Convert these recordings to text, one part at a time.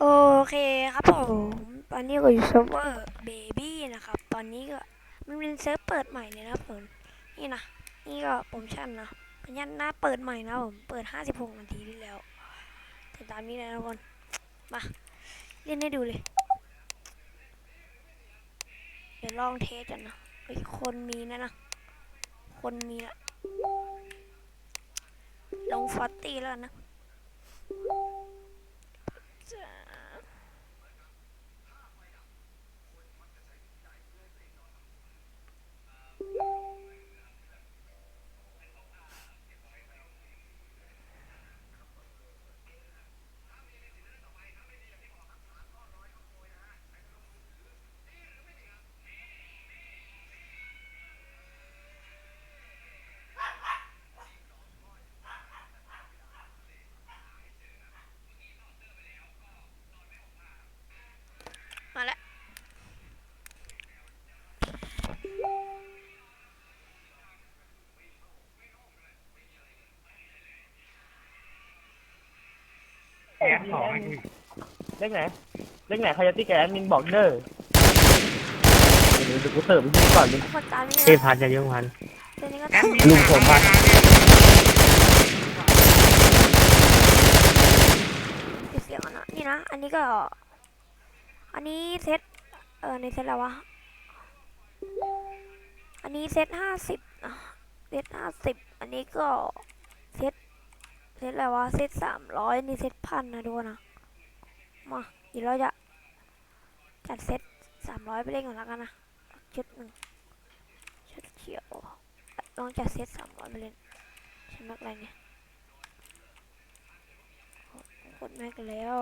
โอเคครับผมตอนนี้ก็อยู่เซิร์ฟเวอร์เบบี้นะครับ ตอนนี้ก็มันเป็นเซิร์ฟเปิดใหม่เลยนะผมนี่นะนี่ก็โปรโมชั่นนะพยันหน้าเปิดใหม่นะผมเปิด 56 นาทีที่แล้วติดตามนี้เลยนะทุกคนมาเล่นให้ดูเลย เดี๋ยวลองเทสกันนะเฮ้ยคนมีนะนะ คนมีละลงฟอตตี้แล้วนะ แอบสองให้กูเล็กไหนเล็กไหนใครจะตีแกแอดมินบอกเด้อเดี๋ยวกูเสิร์ฟพี่ก่อนดิคนตามนี่เอนะพันจะยุ่งพันเดี๋ยวนี้ก็แอดมินลุงผมพันปิดเสียงก่อนนะนี่นะ อันนี้ก็ อันนี้เซต เออในเซตแล้ววะ อันนี้เซตห้าสิบนะเซตห้าสิบ อันนี้ก็เซต เซตอะไรวะ เซตสามร้อยนี่เซตพันนะทุกคนะ มาเดี๋ยวเราจะจัดเซตสามร้อยไปเล่นก่อนแล้วกันนะ ชุดหนึ่งชุดเขียวลองจัดเซตสามร้อยไปเล่นใช่ไหมอะไรเนี่ยกดแม็กแล้ว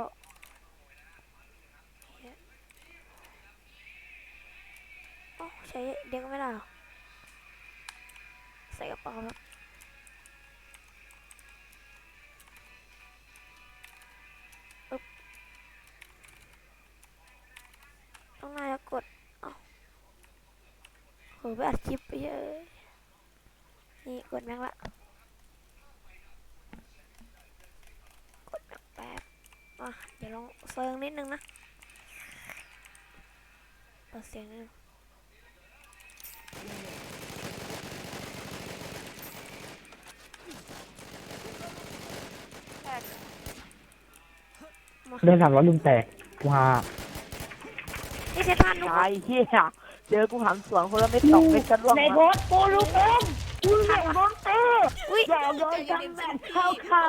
โอ้ใช้เด้งไม่ได้ใส่กระเป๋าแล้วอึ๊บ ไปอัดคลิปไปเยอะนี่กดแม็กละกดแบบแป๊บอะเดี๋ยวลองเซิร์งนิดนึงนะเปิดเสียงนิดนึงเดินสามร้อยลุมแตกว้า นี่เซตพันทุกคตายนเฮียเจอกูหันสวนคนละเม็ดสองเม็ดกันร่วงในโพสต์กูรู้เองกูอยากโดนเตะอุ้ยอยากโดนกันแบบเข้าคา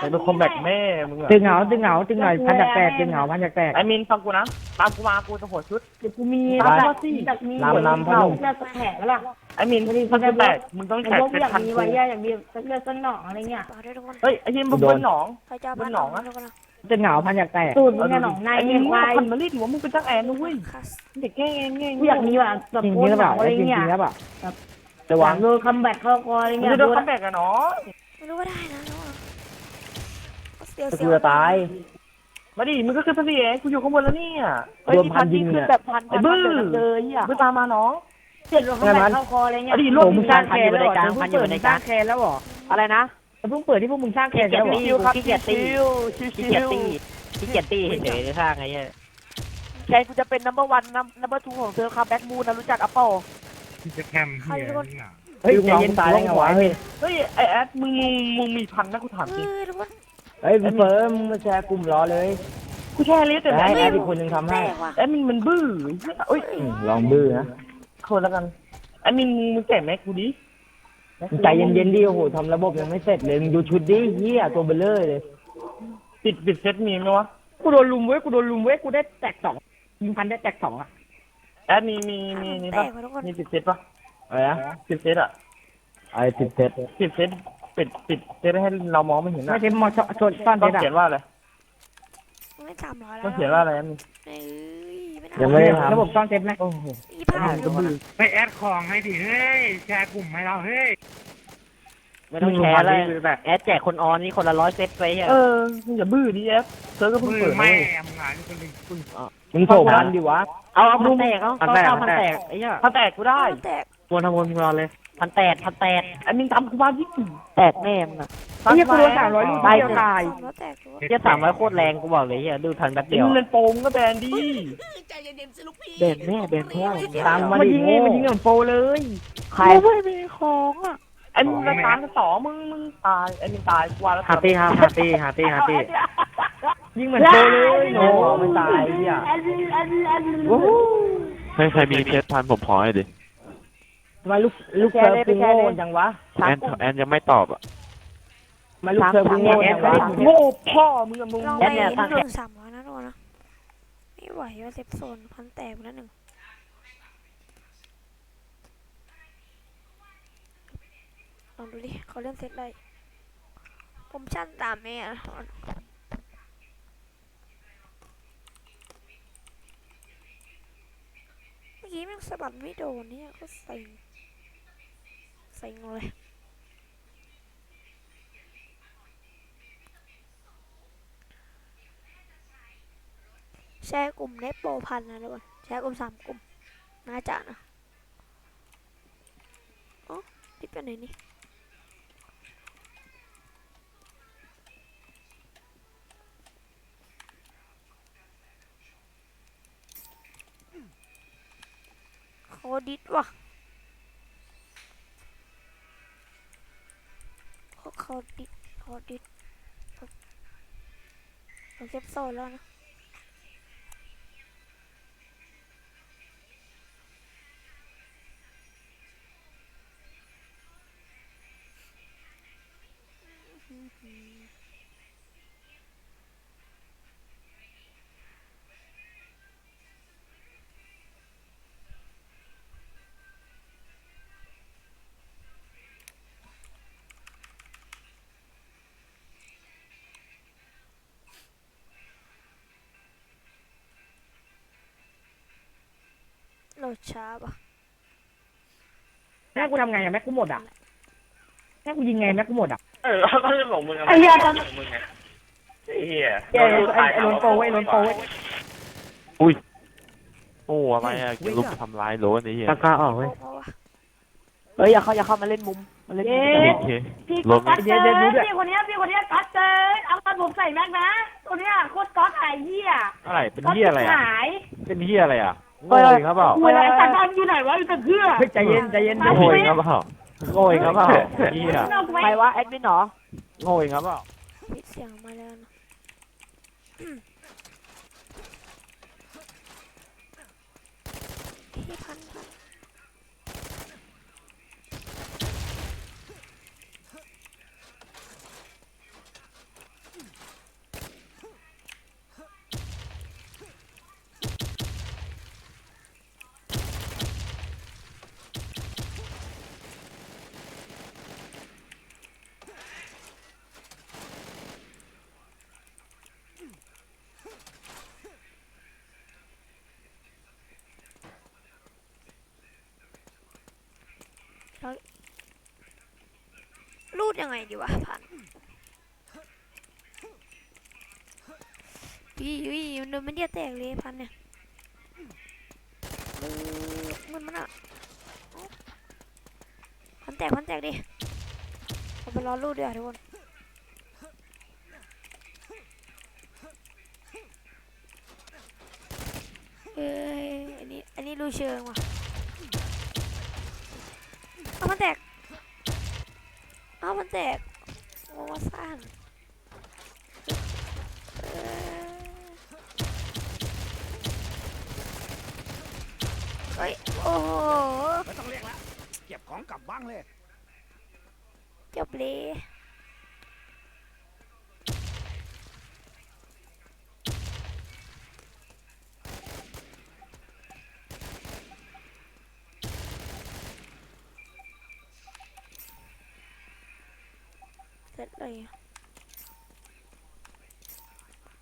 เป็นคอมแบทแม่มึงอะตึงเหงาตึงเหงาตึงหน่อยพันจากแตกตึงเหงาพันจากแตกไอ้มินฟังกูนะตามกูมากูจะหัวชุดเดี๋ยวกูมีได้แล้วสิอยากมีลำลำพ่อหนุ่มจะแผลล่ะไอ้มินถ้ากูแตกมึงต้องไอ้แตกพวกเป็นอยากพันมีกูไว้อยากมีสักเลือดสักหนองอะไรเงี้ยต่อด้วยทุกคนเฮ้ยไอ้ยิมมึงเป็นหนองใครจะเอาบพันนหนองอะ ทุกคนนะตึงเหงาพันจากแตกสูตรมึงเนี่ยหนองในไอ้มิเนี่นยมึงควายพันมารีดหัวมึงเป็นจักแอนนะเว้ยคัสเด็กแง่แง่กูอยากมีว่ะแบบจริงโคจริตงรหรือหนเปล่าจริงจริงหรือองอะไรเงี้ยเปล่าแต่หวังโดนคัมแบ็คเข้าคออะไรมึงเงี้ยจะโดนคัมแบกอะเนาะไม่รู้ว่าได้นะทุกคนเสียวจะเสีกูยวจะตาย มาดิมึงก็ขึ้นไปสิเองกูอยู่ข้างบนแล้วเนี่ยเฮ้ยรวมพันยิงขึ้เนี่นยแบบพันไอ้บื้อเลยอะบื้อตามมาน้องเจ็ดโดนคัมแบ็คเข้าคออะไรเงี้ย อดีตโอ้ร่วมมึงสร้างแคนแล้วเหรอเพิ่งเปิดในสร้าง แคนแล้วเหรออะไรนะ เพิ่งเปิดที่พวกมึงสร้างแคนแล้วเหรอชิวครับขี้เกียจตี ชิขี้วเกียจตีขี้เกียจตีเฉยๆสร้างไงเนี่ยแกกูจะเป็น number one number two ของเธอครับแบ็กมูนนะรู้จักอัปเปิลจะแคมเฮียนี่อะเฮ้ยใจเย็นตายได้ไงวะเฮ้ยเฮ้ยไอแอดมึงมึงมีพันนะกูถามจเอริงอทุกคนเฮ้ยพี่เฟิร์มมาแชร์กลุ่มรอเลยกูแค่เลี้ยแต่ได้แอแอดดอีกคนหนึ่งทำแตให้กว่ะแอดมินมันบื้อเอ้ยอืมลองบื้อนะคนละกันแอดมินมึงแก่แม็กกูดิ ใจเย็นๆดิโอ้โหทำระบบยังไม่เสร็จเลยมึงดูชุดดิเฮียตัวเบลเลอร์เลยปิดปิดเซตมีไหมวะกูโดนลุมเว้ยกูโดนลุมเว้ยกูได้แตกสองยิงพันได้แตกสองอะแอดมีมีมีนี่แตปะกว่ะทุกคนมีปิดเซตปะอะไรนะปิดเซตอะไอ้ติดเซตปิดเซตปิดปิดเซตให้เรามองไม่เห็นไม่นะใช่มอชชนซ่อนเซต้องตอะเขียนว่าอะไรไม่สามร้อยแล้วต้องเขียนว่าอะไรแอดมินเอ้ยไม่น่า ยังไม่ได้ทำ ระบบซ่อนเซตไหมโอ้โหอีผ้าอยู่ทุกคนนะไปแอดของให้ดิเฮ้ยแชร์กลุ่มให้เราเฮ้ยไม่ต้องแชร์อะไร แอดแจกคนออนนี่คนละร้อยเซตไปอะเออมึงอย่าบื้อดิแอดเซิร์ฟก็เพิ่งมือเปิดแม่เลยมึงอะนี่คนนึงคุณมึงโถมันดิวะเอาเอาพันแตกเอาพันเอาแตกเอาพันแตกไอ้เหี้ยถ้าแตกกูได้ แตก วนทำวนรอเลย พันแปดพันแปดแอดมินทำกูมายิ่งแตกแม่มึงอะไอ้เหี้ยกูโดนสามร้อยลูกตายเดียวตายสามร้อยแตกตัวเหี้ยสามร้อยโคตรแรงกูบอกเลยเหี้ยดูทันแป๊บเดียวเล่นโปงก็แบนดีแบนแม่แบนพ่อตามมาดิยิงนี่มันยิงเหมือนโปเลยใครไม่มีของอะไอ้มึงมาตามกันต่อมึงมึงตายไอ้มึงตายกูว่าแล้วฮาร์ตี้ครับฮาร์ตี้ฮาร์ตี้ฮาร์ตี้ ยิงเหมือนโปเลยโอ้ไม่ตายเหี้ยแอดมินแอดมินแอดมินให้ใครมีเพชรพันผมขอให้ดิ ทำไมลูกลูกเซิร์ฟกูโง่จังวะแอนแอนยังไม่ตอบอะทำไมาลูกเซิร์ฟกูโง่จังวะโง่พ่อมึงอะมึงลองแอไปดเนี่ยนี่โดนสามร้อยนะโดนนะไม่ไหวว่าเซฟโซนพันแตกไปแล้วหนึ่งลองดูดิเขาเล่นเซตอะไรผมชั่นตามแม่นะเมื่อกี้แม่งสะบัดไม่โดนเนี่ยก็เซ็ง เซ็งเลยแชร์กลุ่มได้โปพันนะทุกคนแชร์กลุ่มสามกลุ่มน่าจะนะอ๋อนี่เป็นไหนนี่โคดิดว่ะ เขาดิเขาดิเขาเก็บโซนแล้วนะ โหลดช้าป่ะแม่กูทำไงอะแม่กูหมดอะแม่กูยิงไงแม่กูหมดอะ เออก็เรื่องของมึงอะไอ้เหี้ยตอนของมึงไงไอ้เหี้ยไอ้ไอ้ไอ้โดนโปไอ้โดนโปโอ้อะไรอะลุกทำลายโหลนี่เฮียตะกร้าออกเว้ยเพราะว่าเอ้ยอย่าเข้าอย่าเข้ามาเล่นมุมมาเล่นมุมโอเค พี่ลก็งก๊อตเจอพี่คนเนี้ยพี่คนเนี้ยก๊อตเจอเอาตอนผมใส่แม็กนะตัวเนี้ยโคตรก๊อตไอ้เหี้ยอะไรเป็นก๊อตเฮียอะไรอะหายเป็นเฮียอะไรอะ โง่อีกครับเปล่าเวลาสัตว์บอลอยู่ไหนวะอยู่แต่เพื่อเฮ้ยใจเย็นใจเย็นโง่อีกครับเปล่าโง่อีกครับเปล่าเฮียใครวะแอดมินเหรอโง่อีกครับเปล่าปิดเสียงมาแล้วนะพี่พัน พันรูดยังไงดีวะพันวิวิมันโดนไม่เดียแตกเลยพันเนี่ยมันมันอะพันแตกพันแตกดิเอาไปรอรูดดีกว่าทุกคนเอ้ยอันนี้อันนี้รูเชิงว่ะ เอามันแตกโอ้สั้นเอ่อเฮ้ย โอ้โหไม่ต้องเรียกแล้วเก็บของกลับบ้างเลย จบเลยเสร็จเลยอะ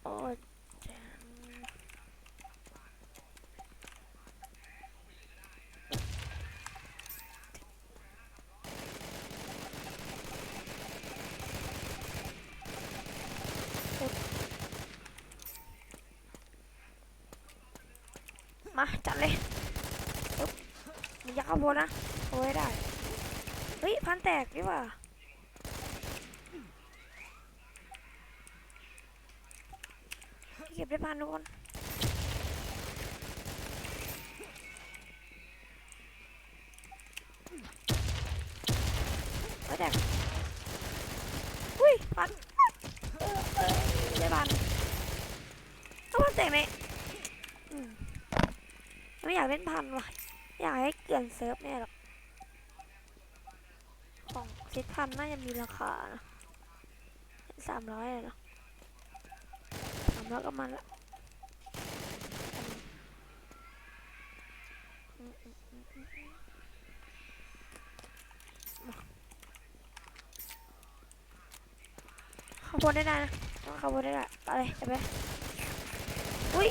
โอ้แจงมาจัดเลยปึ๊บมันยักษ์ข้าวโพดนะเอาไว้ได้ เฮ้ย พันแตกดีกว่าเก็ บได้พันทุกคนเฮ้ยแตกอุ้ยพันเออเออได้พันเอาพันแตกไหมไม่อยากเล่นพันว่ะอยากให้เกลื่อนเซิร์ฟเนี่ยหรอกของเซ็ตพันน่าจะมีราคานะสามร้อยเลยเนาะ สามร้อยก็มันละข้าบนได้ได้นะต้องข้าบนได้ได้ไปเลยไปเลยอุ้ย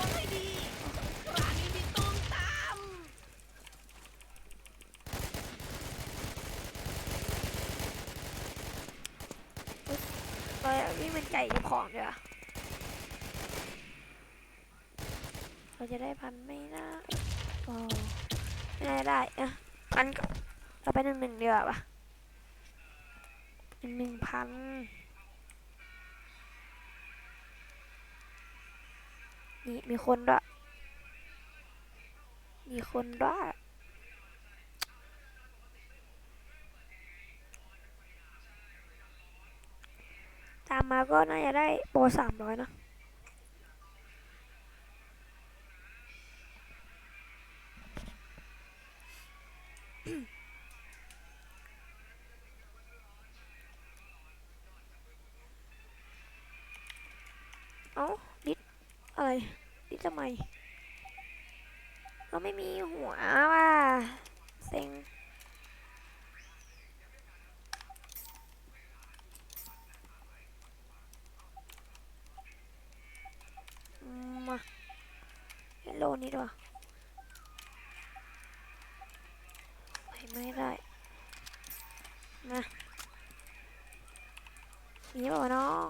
ไปวิ่งเป็นไก่ในของเดี๋ยวา เราจะได้พันไหมนะโอ้ไม่ได้ได้อะพันก็เราไปหนึ่งหนึ่งเดียวาปะหนึ่งหนึ่งพันนี่มีคนด้วย มีคนด้วย ตามมาก็น่าจะได้โปรสามร้อยนะ เอ้าดิดอะไรดิดทำไมก็ไม่มีหัวว่ะเซ็งมาเฮลโลนี่ด้วยไปไม่ได้ มามีเปล่าวะน้อง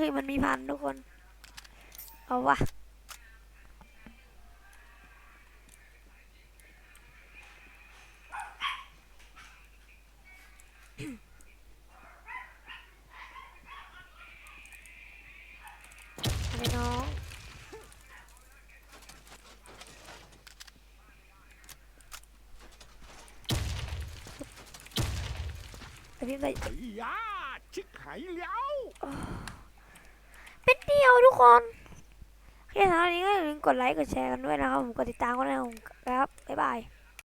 เฮ้ยมันมีพันทุกคน เอาวะไรน้องแต่พี่ไปไอ้ยาชิกหายแล้ว เดียวทุกคนโอเคสำหรับวันนี้ก็อย่าลืมกดไลค์กดแชร์กันด้วยนะครับผมกดติดตามกันนะครับ บ๊ายบาย